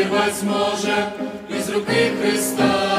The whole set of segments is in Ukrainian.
вирвать зможе із руки Христа,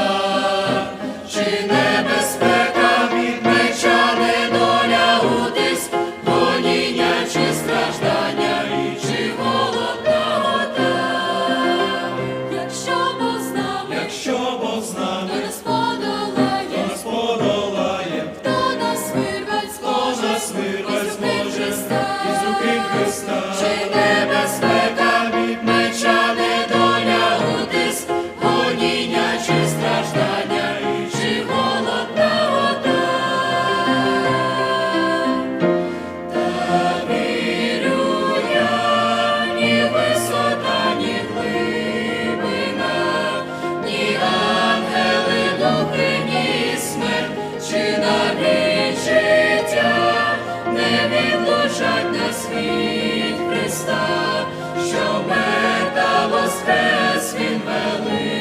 світ Христа, що мета воскрес він великий.